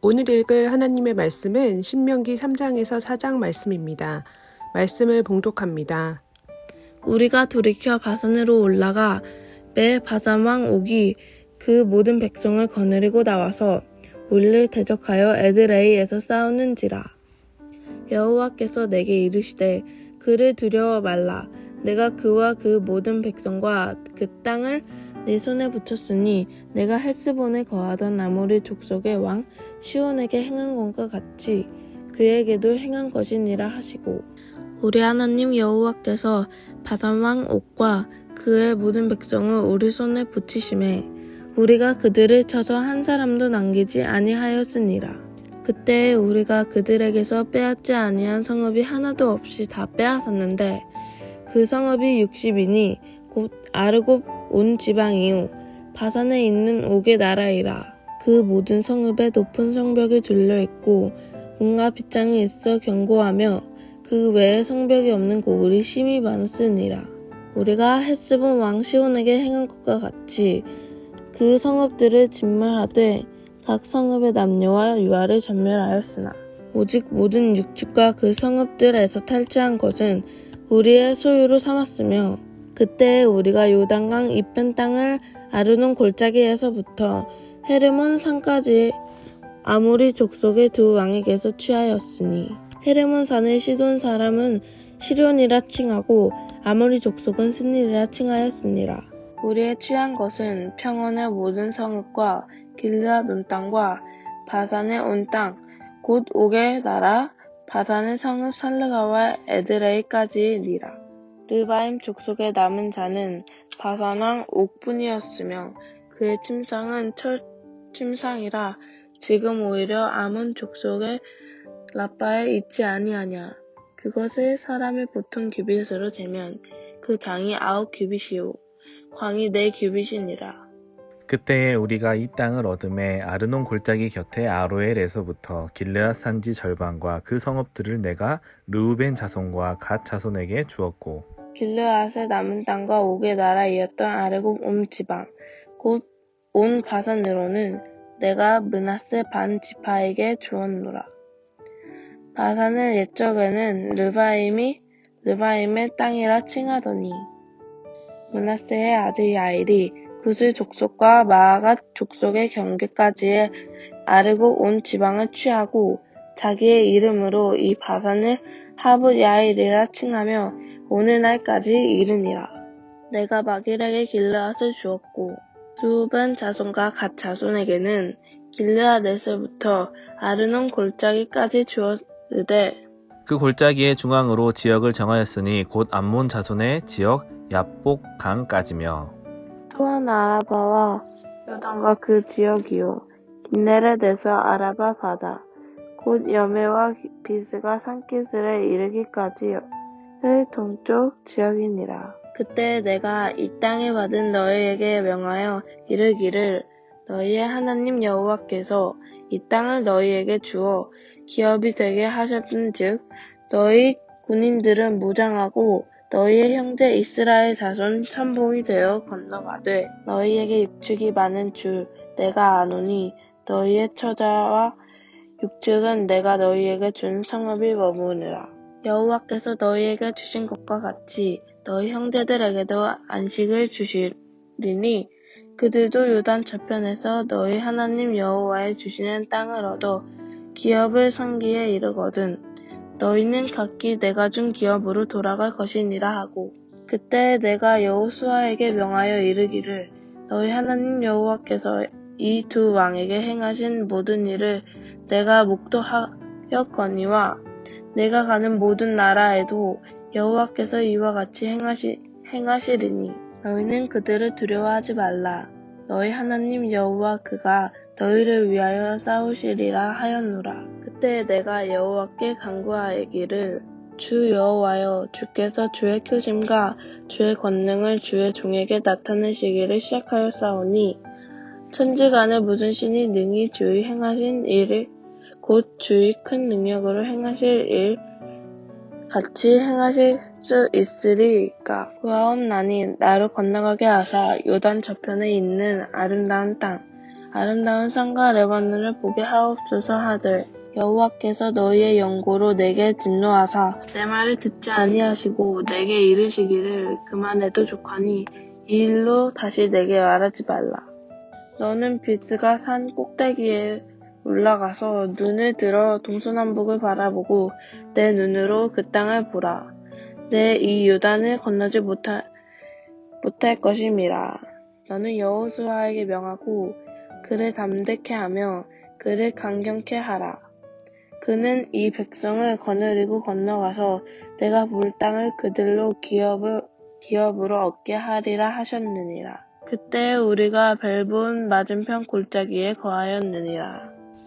오늘 읽을 하나님의 말씀은 신명기 3장에서 4장 말씀입니다. 말씀을 봉독합니다. 우리가 돌이켜 바산으로 올라가 매 바산왕 옥이 그 모든 백성을 거느리고 나와서 우리를 대적하여 에드레이에서 싸우는지라 여호와께서 내게 이르시되 그를 두려워 말라 내가 그와 그 모든 백성과 그 땅을 네 손에 붙였으니 내가 헬스본에 거하던 아모리 족속의 왕 시온에게 행한 것과 같이 그에게도 행한 것이니라 하시고 우리 하나님 여호와께서 바산 왕 옥과 그의 모든 백성을 우리 손에 붙이심에 우리가 그들을 쳐서 한 사람도 남기지 아니하였으니라. 그때 우리가 그들에게서 빼앗지 아니한 성읍이 하나도 없이 다 빼앗았는데 그 성읍이 60이니 곧 아르곱 온 지방이요 바산에 있는 옥의 나라이라. 그 모든 성읍에 높은 성벽이 둘러 있고 온갖 빗장이 있어 견고하며 그 외에 성벽이 없는 고을이 심히 많았으니라. 우리가 헬스본 왕 시온에게 행한 것과 같이 그 성읍들을 진멸하되 각 성읍의 남녀와 유아를 전멸하였으나 오직 모든 육축과 그 성읍들에서 탈취한 것은 우리의 소유로 삼았으며 그때 우리가 요단강 이편 땅을 아르논 골짜기에서부터 헤르몬 산까지 아모리 족속의 두 왕에게서 취하였으니 헤르몬 산의 시돈 사람은 시련이라 칭하고 아모리 족속은 스닐이라 칭하였으니라. 우리의 취한 것은 평원의 모든 성읍과 길르앗 온 땅과 바산의 온 땅, 곧 옥의 나라, 바산의 성읍 살르가와 에드레이까지니라. 르바임 족속의 남은 자는 바산 왕 옥뿐이었으며 그의 침상은 철 침상이라 지금 오히려 아몬 족속의 라빠에 있지 아니하냐. 그것을 사람의 보통 규빗으로 재면 그 장이 아홉 규빗이요 광이 네 규빗이니라. 그때에 우리가 이 땅을 얻음에 아르논 골짜기 곁에 아로엘에서부터 길르앗 산지 절반과 그 성읍들을 내가 르우벤 자손과 갓 자손에게 주었고 길르앗의 남은 땅과 옥의 나라이었던 아르곱 온 지방 곧 온 바산으로는 내가 문하세 반 지파에게 주었노라. 바산을 옛적에는 르바임이 르바임의 땅이라 칭하더니 문하세의 아들 야일이 구슬 족속과 마아갓 족속의 경계까지의 아르고 온 지방을 취하고 자기의 이름으로 이 바산을 하붓 야일이라 칭하며 오늘날까지 이르니라. 내가 마길에게 길르앗을 주었고 루벤 자손과 갓 자손에게는 길르앗에서부터 아르논 골짜기까지 주었으되 그 골짜기의 중앙으로 지역을 정하였으니 곧 암몬 자손의 지역 야복 강까지며 또한 아라바와 요단과 그 지역이요 긴네렛에서 아라바 바다 곧 여매와 비스가 산기슬에 이르기까지 의 동쪽 지역이니라. 그때 내가 이 땅에 받은 너희에게 명하여 이르기를 너희의 하나님 여호와께서 이 땅을 너희에게 주어 기업이 되게 하셨은즉 너희 군인들은 무장하고 너희의 형제 이스라엘 자손 천봉이 되어 건너가되 너희에게 육축이 많은 줄 내가 아노니 너희의 처자와 육축은 내가 너희에게 준 성읍이 머무르라. 여호와께서 너희에게 주신 것과 같이 너희 형제들에게도 안식을 주시리니 그들도 요단 저편에서 너희 하나님 여호와의 주시는 땅을 얻어 기업을 상기에 이르거든 너희는 각기 내가 준 기업으로 돌아갈 것이니라 하고 그때 내가 여호수아에게 명하여 이르기를 너희 하나님 여호와께서 이 두 왕에게 행하신 모든 일을 내가 목도하였거니와 내가 가는 모든 나라에도 여호와께서 이와 같이 행하시, 행하시리니 너희는 그들을 두려워하지 말라. 너희 하나님 여호와 그가 너희를 위하여 싸우시리라 하였노라. 그때 내가 여호와께 간구하기를 주 여호와여 주께서 주의 크심과 주의 권능을 주의 종에게 나타내시기를 시작하였사오니 천지간에 무슨 신이 능히 주의 행하신 일을 곧 주의 큰 능력으로 행하실 일 같이 행하실 수 있으리까? 구하옵나니 나를 건너가게 하사 요단 저편에 있는 아름다운 땅 아름다운 산과 레바논을 보게 하옵소서 하들. 여호와께서 너희의 영고로 내게 진노하사 내 말을 듣지 아니하시고 내게 이르시기를 그만해도 좋거니 이 일로 다시 내게 말하지 말라. 너는 비스가 산 꼭대기에 올라가서 눈을 들어 동서남북을 바라보고 내 눈으로 그 땅을 보라 내 이 요단을 건너지 못하, 못할 것임이라 너는 여호수아에게 명하고 그를 담대케 하며 그를 강경케 하라. 그는 이 백성을 거느리고 건너가서 내가 볼 땅을 그들로 기업을, 기업으로 얻게 하리라 하셨느니라. 그때 우리가 벨본 맞은편 골짜기에 거하였느니라.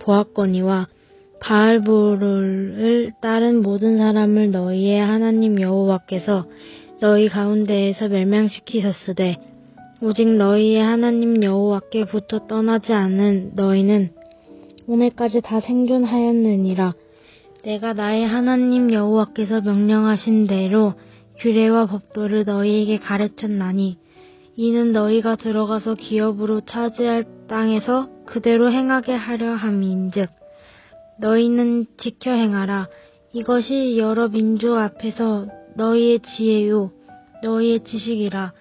보았거니와 바알부를 따른 모든 사람을 너희의 하나님 여호와께서 너희 가운데에서 멸망시키셨으되 오직 너희의 하나님 여호와께부터 떠나지 않은 너희는 오늘까지 다 생존하였느니라. 내가 나의 하나님 여호와께서 명령하신 대로 규례와 법도를 너희에게 가르쳤나니 이는 너희가 들어가서 기업으로 차지할 땅에서 그대로 행하게 하려 함인즉 너희는 지켜 행하라. 이것이 여러 민족 앞에서 너희의 지혜요 너희의 지식이라.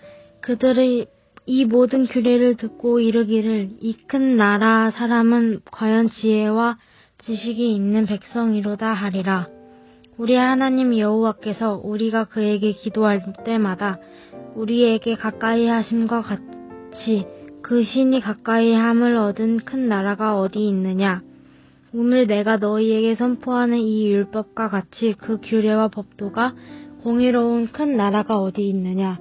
그들의 이 모든 규례를 듣고 이르기를 이 큰 나라 사람은 과연 지혜와 지식이 있는 백성이로다 하리라. 우리 하나님 여호와께서 우리가 그에게 기도할 때마다 우리에게 가까이 하심과 같이 그 신이 가까이 함을 얻은 큰 나라가 어디 있느냐? 오늘 내가 너희에게 선포하는 이 율법과 같이 그 규례와 법도가 공의로운 큰 나라가 어디 있느냐?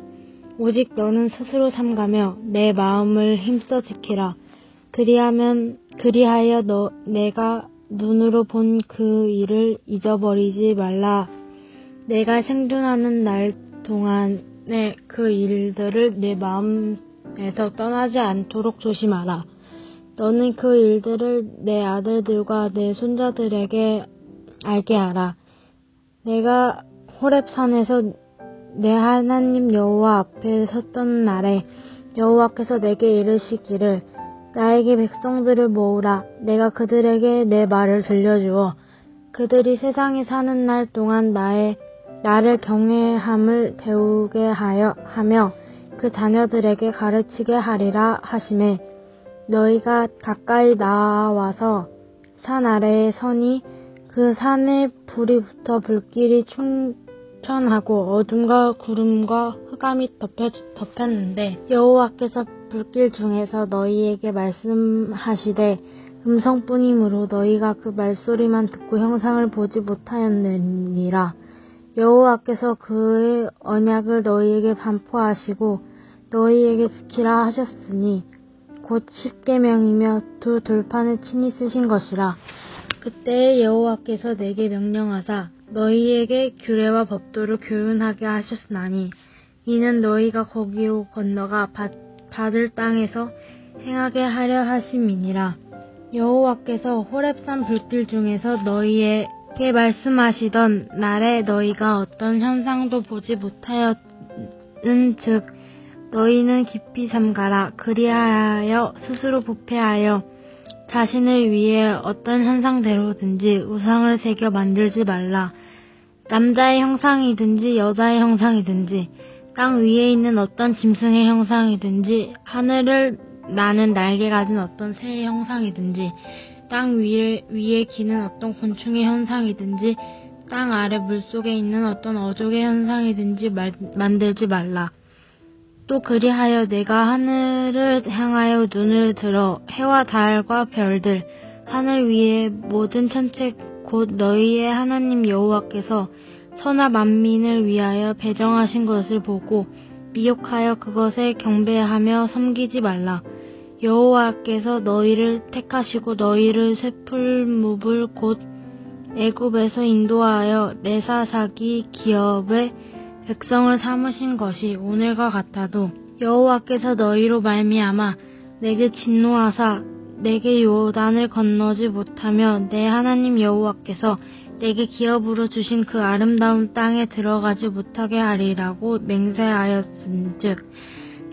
오직 너는 스스로 삼가며 내 마음을 힘써 지키라. 그리하면 그리하여 너 내가 눈으로 본 그 일을 잊어버리지 말라. 내가 생존하는 날 동안에 그 일들을 내 마음 에서 떠나지 않도록 조심하라. 너는 그 일들을 내 아들들과 내 손자들에게 알게 하라. 내가 호렙산에서 내 하나님 여호와 앞에 섰던 날에 여호와께서 내게 이르시기를 나에게 백성들을 모으라. 내가 그들에게 내 말을 들려주어 그들이 세상에 사는 날 동안 나의 나를 경외함을 배우게 하여 하며 그 자녀들에게 가르치게 하리라 하심에 너희가 가까이 나와서 산 아래에 서니 그 산에 불이 붙어 불길이 충천하고 어둠과 구름과 흑암이 덮여, 덮였는데 여호와께서 불길 중에서 너희에게 말씀하시되 음성뿐이므로 너희가 그 말소리만 듣고 형상을 보지 못하였느니라. 여호와께서 그의 언약을 너희에게 반포하시고 너희에게 지키라 하셨으니 곧 십계명이며 두 돌판을 친히 쓰신 것이라. 그때 여호와께서 내게 명령하사 너희에게 규례와 법도를 교훈하게 하셨나니 이는 너희가 거기로 건너가 받, 받을 땅에서 행하게 하려 하심이니라. 여호와께서 호렙산 불길 중에서 너희에게 말씀하시던 날에 너희가 어떤 현상도 보지 못하였은 즉 너희는 깊이 삼가라 그리하여 스스로 부패하여 자신을 위해 어떤 현상대로든지 우상을 새겨 만들지 말라. 남자의 형상이든지 여자의 형상이든지 땅 위에 있는 어떤 짐승의 형상이든지 하늘을 나는 날개 가진 어떤 새의 형상이든지 땅 위에, 위에 기는 어떤 곤충의 형상이든지 땅 아래 물속에 있는 어떤 어족의 현상이든지 말, 만들지 말라. 또 그리하여 내가 하늘을 향하여 눈을 들어 해와 달과 별들 하늘 위의 모든 천체 곧 너희의 하나님 여호와께서 천하 만민을 위하여 배정하신 것을 보고 미혹하여 그것에 경배하며 섬기지 말라. 여호와께서 너희를 택하시고 너희를 쇠풀무불 곧 애굽에서 인도하여 내사사기 기업의 백성을 삼으신 것이 오늘과 같아도 여호와께서 너희로 말미암아 내게 진노하사 내게 요단을 건너지 못하며 내 하나님 여호와께서 내게 기업으로 주신 그 아름다운 땅에 들어가지 못하게 하리라고 맹세하였은즉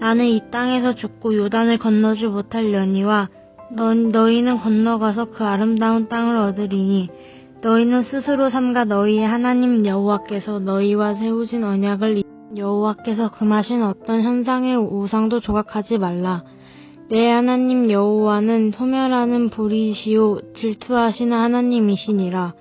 나는 이 땅에서 죽고 요단을 건너지 못할려니와 너, 너희는 건너가서 그 아름다운 땅을 얻으리니 너희는 스스로 삼가 너희의 하나님 여호와께서 너희와 세우신 언약을 잊- 여호와께서 금하신 어떤 현상의 우상도 조각하지 말라. 내 하나님 여호와는 소멸하는 불이시요 질투하시는 하나님이시니라.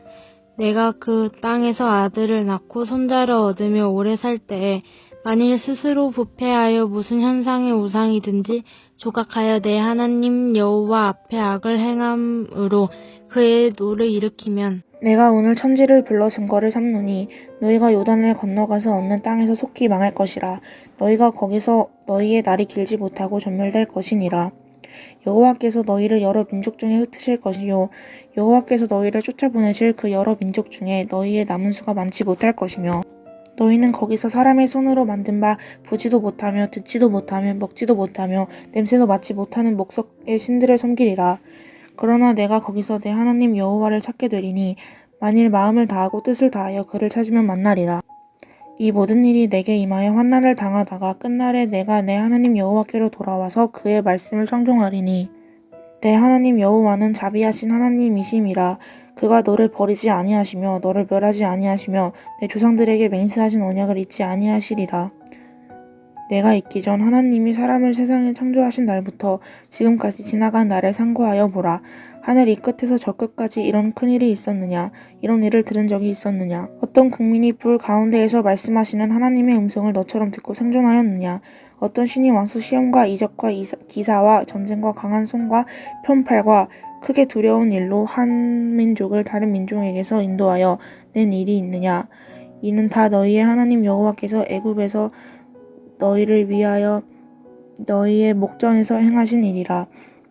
내가 그 땅에서 아들을 낳고 손자를 얻으며 오래 살 때에 만일 스스로 부패하여 무슨 현상의 우상이든지 조각하여 내 하나님 여호와 앞에 악을 행함으로 그의 노를 일으키면 내가 오늘 천지를 불러 증거를 삼노니 너희가 요단을 건너가서 얻는 땅에서 속히 망할 것이라. 너희가 거기서 너희의 날이 길지 못하고 전멸될 것이니라. 여호와께서 너희를 여러 민족 중에 흩으실 것이요. 여호와께서 너희를 쫓아보내실 그 여러 민족 중에 너희의 남은 수가 많지 못할 것이며 너희는 거기서 사람의 손으로 만든 바 보지도 못하며 듣지도 못하며 먹지도 못하며 냄새도 맡지 못하는 목석의 신들을 섬기리라 그러나 내가 거기서 내 하나님 여호와를 찾게 되리니 만일 마음을 다하고 뜻을 다하여 그를 찾으면 만나리라. 이 모든 일이 내게 임하여 환난을 당하다가 끝날에 내가 내 하나님 여호와께로 돌아와서 그의 말씀을 청종하리니 내 하나님 여호와는 자비하신 하나님이심이라 그가 너를 버리지 아니하시며 너를 멸하지 아니하시며 내 조상들에게 맹세하신 언약을 잊지 아니하시리라. 내가 있기 전 하나님이 사람을 세상에 창조하신 날부터 지금까지 지나간 날을 상고하여 보라. 하늘 이 끝에서 저 끝까지 이런 큰 일이 있었느냐? 이런 일을 들은 적이 있었느냐? 어떤 국민이 불 가운데에서 말씀하시는 하나님의 음성을 너처럼 듣고 생존하였느냐? 어떤 신이 와서 시험과 이적과 이사- 기사와 전쟁과 강한 손과 편팔과 크게 두려운 일로 한 민족을 다른 민족에게서 인도하여 낸 일이 있느냐? 이는 다 너희의 하나님 여호와께서 애굽에서 너희를 위하여 너희의 목전에서 행하신 일이라.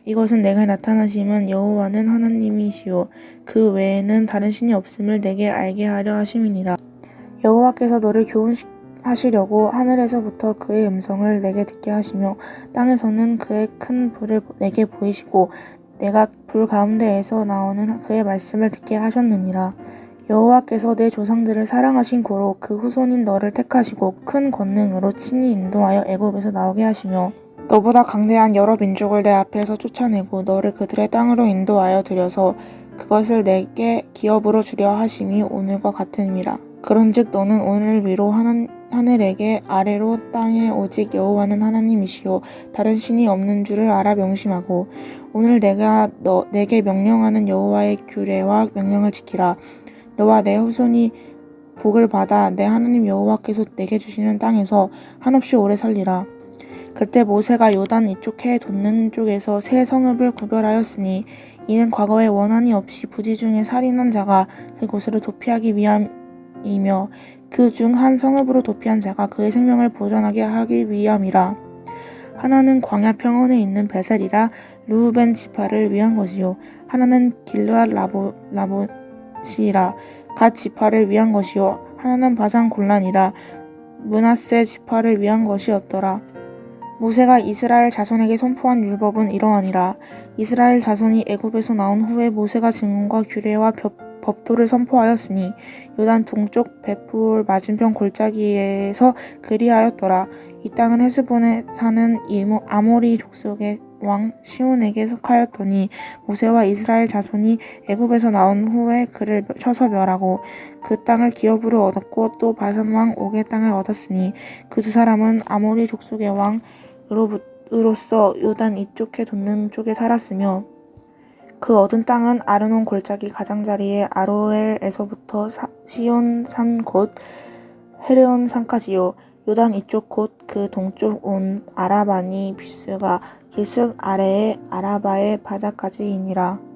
이것은 내가 나타나심은 여호와는 하나님이시요 그 외에는 다른 신이 없음을 내게 알게 하려 하심이니라. 여호와께서 너를 교훈하시려고 하늘에서부터 그의 음성을 내게 듣게 하시며 땅에서는 그의 큰 불을 내게 보이시고 내가 불 가운데에서 나오는 그의 말씀을 듣게 하셨느니라. 여호와께서 내 조상들을 사랑하신 고로 그 후손인 너를 택하시고 큰 권능으로 친히 인도하여 애굽에서 나오게 하시며 너보다 강대한 여러 민족을 내 앞에서 쫓아내고 너를 그들의 땅으로 인도하여 들여서 그것을 내게 기업으로 주려 하심이 오늘과 같음이라. 그런즉 너는 오늘 위로 하늘, 하늘에게 아래로 땅에 오직 여호와는 하나님이시요 다른 신이 없는 줄을 알아 명심하고 오늘 내가 너 내게 명령하는 여호와의 규례와 명령을 지키라. 너와 내 후손이 복을 받아 내 하나님 여호와께서 내게 주시는 땅에서 한없이 오래 살리라. 그때 모세가 요단 이쪽 해 돋는 쪽에서 세 성읍을 구별하였으니 이는 과거에 원한이 없이 부지 중에 살인한 자가 그곳으로 도피하기 위함이며 그 중 한 성읍으로 도피한 자가 그의 생명을 보존하게 하기 위함이라. 하나는 광야 평원에 있는 베셀이라 루벤 지파를 위한 것이요 하나는 길르앗 라보 라 봇이라 갓 지파를 위한 것이요 하나는 바산 골란이라 문하세 지파를 위한 것이었더라. 모세가 이스라엘 자손에게 선포한 율법은 이러하니라. 이스라엘 자손이 애굽에서 나온 후에 모세가 증언과 규례와 법, 법도를 선포하였으니 요단 동쪽 베풀 맞은편 골짜기에서 그리하였더라. 이 땅은 헤스본에 사는 이모, 아모리 족속의 왕 시온에게 속하였더니 모세와 이스라엘 자손이 애굽에서 나온 후에 그를 쳐서 멸하고 그 땅을 기업으로 얻었고 또 바산 왕 옥의 땅을 얻었으니 그 두 사람은 아모리 족속의 왕으로부으로서 요단 이쪽에 돋는 쪽에 살았으며 그 얻은 땅은 아르논 골짜기 가장자리의 아로엘에서부터 사- 시온 산곧 헤르온 산까지요 요단 이쪽 곧 그 동쪽 온 아라바니 비스가 기슭 아래의 아라바의 바다까지이니라